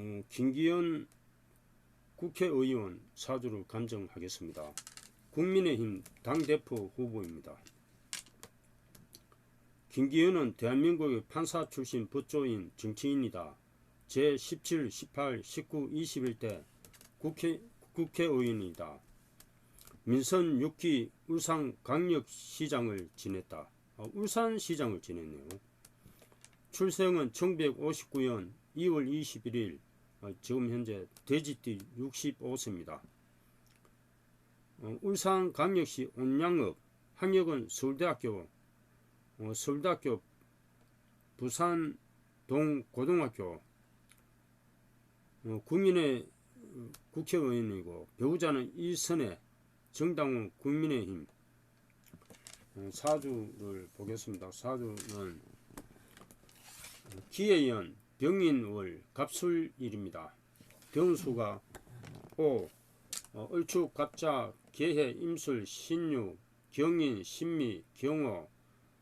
어, 김기현 국회의원 사주를 감정하겠습니다. 국민의힘 당대표 후보입니다. 김기현은 대한민국의 판사 출신 법조인 정치인이다. 제17, 18, 19, 21대 국회, 국회의원이다. 민선 6기 울산광역시장을 지냈다. 아, 울산시장을 지냈네요. 출생은 1959년 2월 21일 어, 지금 현재 돼지띠 65세입니다. 어, 울산광역시 온양읍 학력은 서울대학교 어, 서울대학교 부산 동고등학교 어, 국민의 어, 국회의원이고 배우자는 이선혜 정당훈 국민의힘 어, 사주를 보겠습니다. 사주는 기해연 병인월 갑술일입니다. 병수가 오 어, 을축 갑자 개해 임술 신유 경인 신미 경호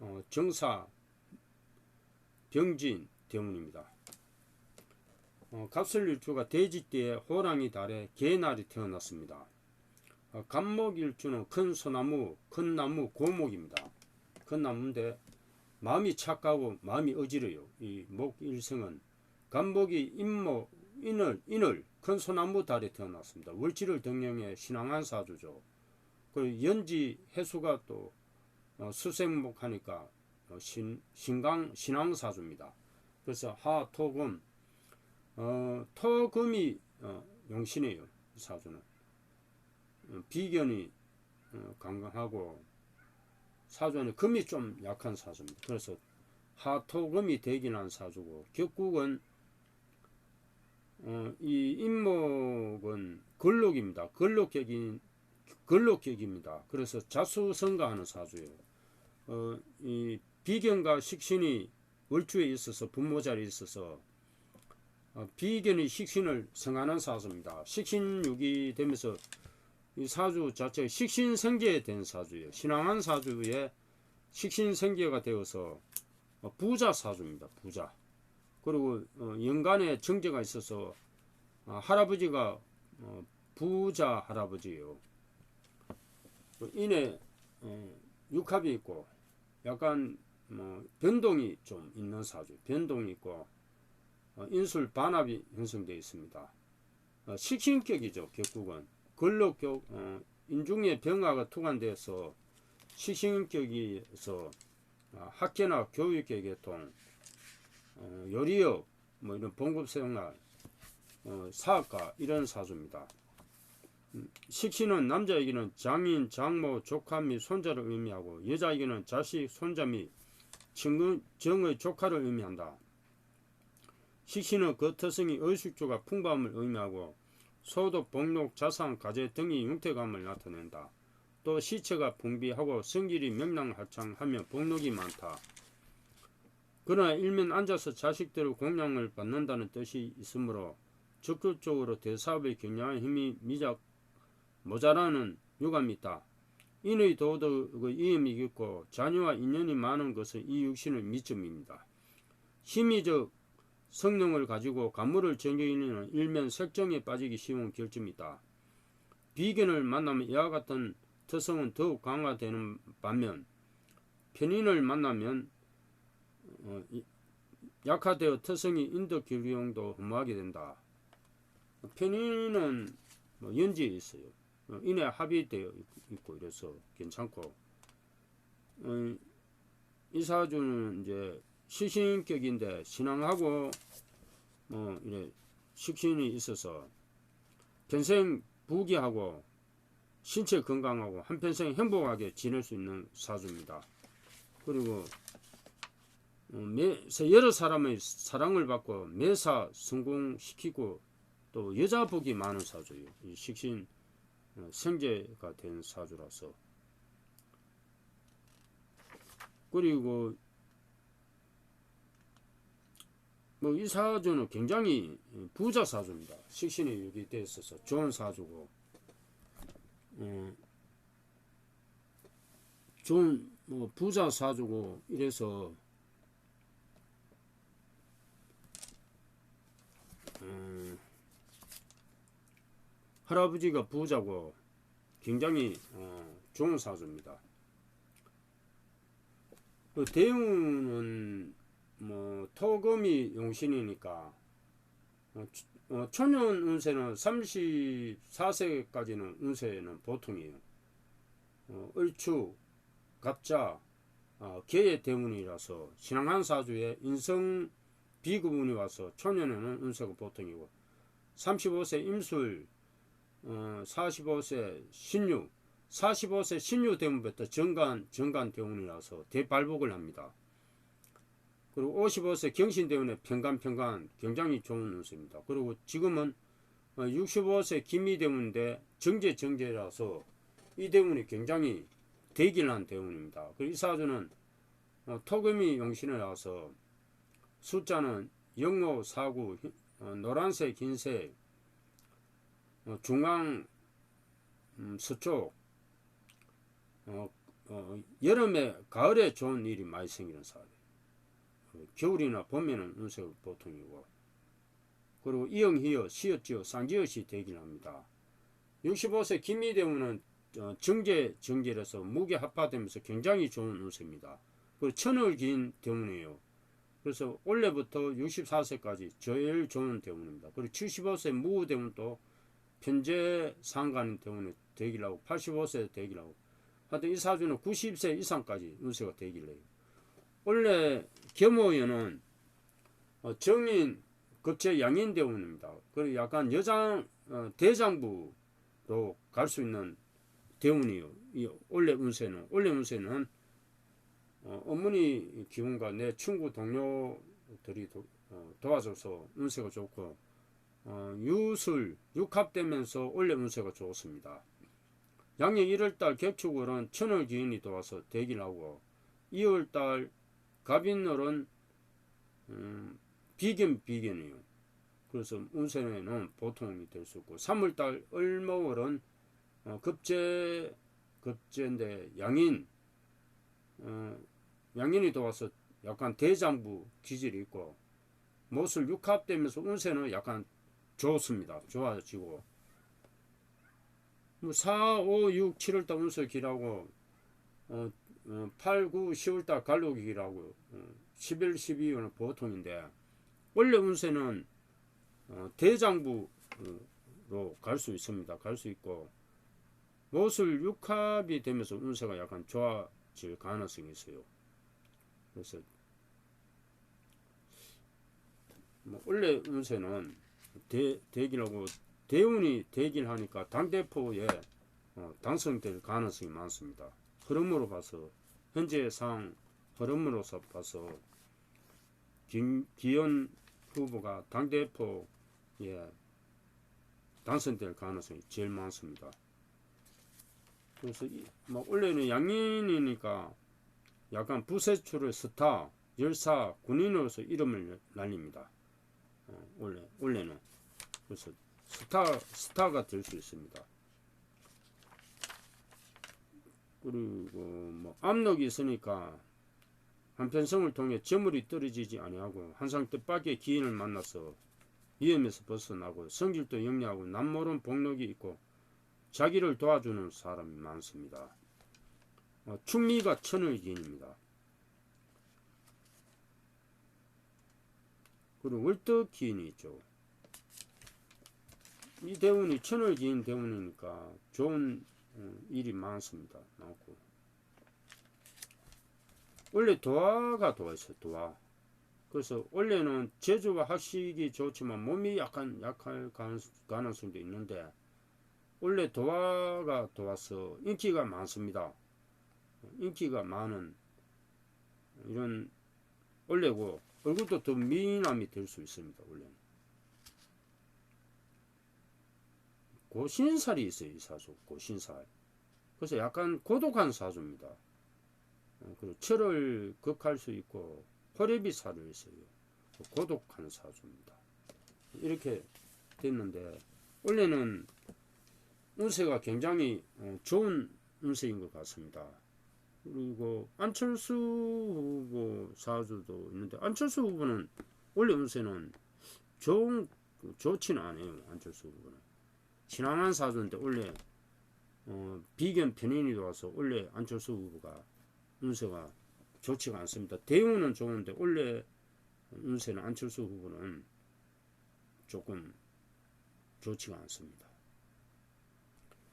어, 정사 병진 때문입니다. 어, 갑술일주가 돼지띠에 호랑이 달에 개날이 태어났습니다. 어, 갑목일주는 큰 소나무, 큰 나무 고목입니다. 큰 나무인데 마음이 착하고 마음이 어지러요. 이 목일생은 간목이 임목 인을 인을 큰 소나무 달에 태어났습니다. 월지를 등령해 신앙한 사주죠. 그리고 연지 해수가 또 어, 수생목 하니까 어, 신 신강 신앙 사주입니다. 그래서 하 토 금 어, 토 금이 어, 용신이에요. 이 사주는 어, 비견이 어, 강강하고 사주는 금이 좀 약한 사주입니다. 그래서 하토금이 한 사주고 격국은 어, 이 임목은 걸록입니다. 걸록격인 걸록격입니다. 그래서 자수성가하는 사주예요. 어, 이 비견과 식신이 월주에 있어서 분모 자리에 있어서 어, 비견이 식신을 성하는 사주입니다. 식신육이 되면서 이 사주 자체가 식신생계에 된 사주예요. 신앙한 사주에 식신생계가 되어서 어, 부자 사주입니다. 부자. 그리고 어, 연간에 정제가 있어서 어, 할아버지가 어, 부자 할아버지예요. 그 인에 어, 육합이 있고 약간 뭐 변동이 좀 있는 사주. 변동이 있고 어, 인술 반합이 형성되어 있습니다. 어, 식신격이죠. 격국은 근록격 어, 인중의 병화가 투관돼서 식신격에서 어, 학계나 교육계 계통 어, 요리업 뭐 이런 봉급생활 어, 사학과 이런 사주입니다. 음, 식신은 남자에게는 장인, 장모, 조카 및 손자를 의미하고 여자에게는 자식, 손자 및 친구, 정의 조카를 의미한다. 식신은 그 특성이 의식주가 풍부함을 의미하고 소득, 복록, 자산, 가재 등의 융태감을 나타낸다. 또 시체가 풍비하고 성질이 명랑하창하며 복록이 많다. 그러나 일면 앉아서 자식들의 공양을 받는다는 뜻이 있으므로 적극적으로 대사업에 경영할 힘이 미작 모자라는 유감이 있다. 인의 도덕의 이음이 깊고 자녀와 인연이 많은 것은 이 육신의 미점입니다. 심의적 성령을 가지고 간물을 정경이는 일면 색정에 빠지기 쉬운 결점이다. 비견을 만나면 이와 같은 특성은 더욱 강화되는 반면 편인을 만나면 어, 이- 약화되어 특성이 인도 기류용도 허무하게 된다. 편인은 뭐 연지에 있어요. 어, 인에 합의되어 있- 있고 이래서 괜찮고 어, 이 사주는 이제 시신격인데 신앙하고 뭐 이래 식신이 있어서 평생 부귀하고 신체 건강하고 한평생 행복하게 지낼 수 있는 사주입니다. 그리고 여러 사람의 사랑을 받고 매사 성공시키고 또 여자 복이 많은 사주예요. 이 식신 어, 생제가 된 사주라서 그리고 뭐 이 사주는 굉장히 부자 사주입니다. 식신이 여기 돼 있어서 좋은 사주고 어, 좋은 뭐 부자 사주고 이래서 음, 할아버지가 부자고 굉장히 어, 좋은 사주입니다. 그 대운은 뭐 토금이 용신이니까 어, 초- 어, 초년 운세는 34세까지는 운세는 보통이에요. 어, 을추, 갑자, 어, 개의 대운이라서 신앙한 사주에 인성 비구분이 와서 초년에는 운세가 보통이고 35세 임술, 어, 45세 신유, 45세 신유 대운부터 정간 정간 대운이라서 대발복을 합니다. 그리고 55세 경신 대운의 평간 평간 굉장히 좋은 운세입니다. 그리고 지금은 어, 65세 김희 대운인데 정제 정제라서 이 대운이 굉장히 대길한 대운입니다. 그리고 이 사주는 어, 토금이 용신을 나와서 숫자는 영호 사구 어, 노란색 흰색 어, 중앙 음, 서쪽 어, 어, 여름에 가을에 좋은 일이 많이 생기는 어, 겨울이나 봄에는 운세가 보통이고. 그리고 이영희여 시어지어 쌍지어시 되긴 합니다. 65세 김희대우는 어, 정제 정제라서 무게 합파되면서 굉장히 좋은 운세입니다. 그리고 천을 긴 대운이에요 그래서 올해부터 64세까지 제일 좋은 대운입니다 그리고 75세 무후 대운도 현재 상관 때문에 대기라고 85세 대기라고 하여튼 이 사주는 90세 이상까지 운세가 대기를 해요. 원래 겸호연은 어, 정인 급제 양인 대운입니다. 그리고 약간 여장 어, 대장부로 갈 수 있는 대운이요. 이 원래 운세는 원래 운세는 어, 어머니 기운과 내 친구 동료들이 도, 어, 도와줘서 운세가 좋고 어, 유술 육합되면서 원래 운세가 좋습니다. 양력 1월달 객축월은 천월 기운이 들어와서 대기를 하고 2월달 갑인월은 음, 비견 비견이에요. 그래서 운세는 보통이 될 수 있고 3월달 을모월은 어, 급제 급제인데 양인 어, 양인이 들어와서 약간 대장부 기질이 있고 못을 육합되면서 운세는 약간 좋습니다. 좋아지고 뭐 4, 5, 6, 7월 달 운세 길하고 어, 어, 8, 9, 10월 달 갈록이 길하고 어, 11, 12월은 보통인데 원래 운세는 어, 대장부로 갈 수 있습니다. 갈 수 있고 못을 육합이 되면서 운세가 약간 좋아질 가능성이 있어요. 그래서 뭐 원래 운세는 대, 대기라고 대운이 대기를 하니까 당대표에 어, 당선될 가능성이 많습니다. 흐름으로 봐서 현재 상 흐름으로서 봐서 김, 기현 후보가 당대표에 당선될 가능성이 제일 많습니다. 그래서 이, 뭐 원래는 양인이니까 약간 부세출의 스타, 열사, 군인으로서 이름을 날립니다. 어, 원래 원래는 그래서 스타 스타가 될 수 있습니다. 그리고 뭐 압력이 있으니까 한편성을 통해 재물이 떨어지지 아니하고 항상 뜻밖의 기인을 만나서 위험에서 벗어나고 성질도 영리하고 남모른 복력이 있고 자기를 도와주는 사람이 많습니다. 어, 충미가 천을 기인입니다. 그리고 월떡 기인이 있죠. 이 대운이 천을 기인 대운이니까 좋은 어, 일이 많습니다. 많고 원래 도화가 도화 있어요. 도화. 그래서 원래는 제주와 학식이 좋지만 몸이 약간 약할 가능- 가능성도 있는데 원래 도화가 도와서 인기가 많습니다. 인기가 많은 이런 원래고 얼굴도 더 미남이 될 수 있습니다. 원래는 고신살이 있어요. 이 사주 고신살. 그래서 약간 고독한 사주입니다. 어, 그리고 철을 극할 수 있고 호랩이 살을 있어요. 고독한 사주입니다. 이렇게 됐는데 원래는 운세가 굉장히 어, 좋은 운세인 것 같습니다. 그리고 안철수 후보 사주도 있는데 안철수 후보는 원래 운세는 좋은 좋지는 않아요. 안철수 후보는 친항한 사주인데 원래 어, 비견 편인이 들어와서 원래 안철수 후보가 운세가 좋지가 않습니다. 대우는 좋은데 원래 운세는 안철수 후보는 조금 좋지가 않습니다.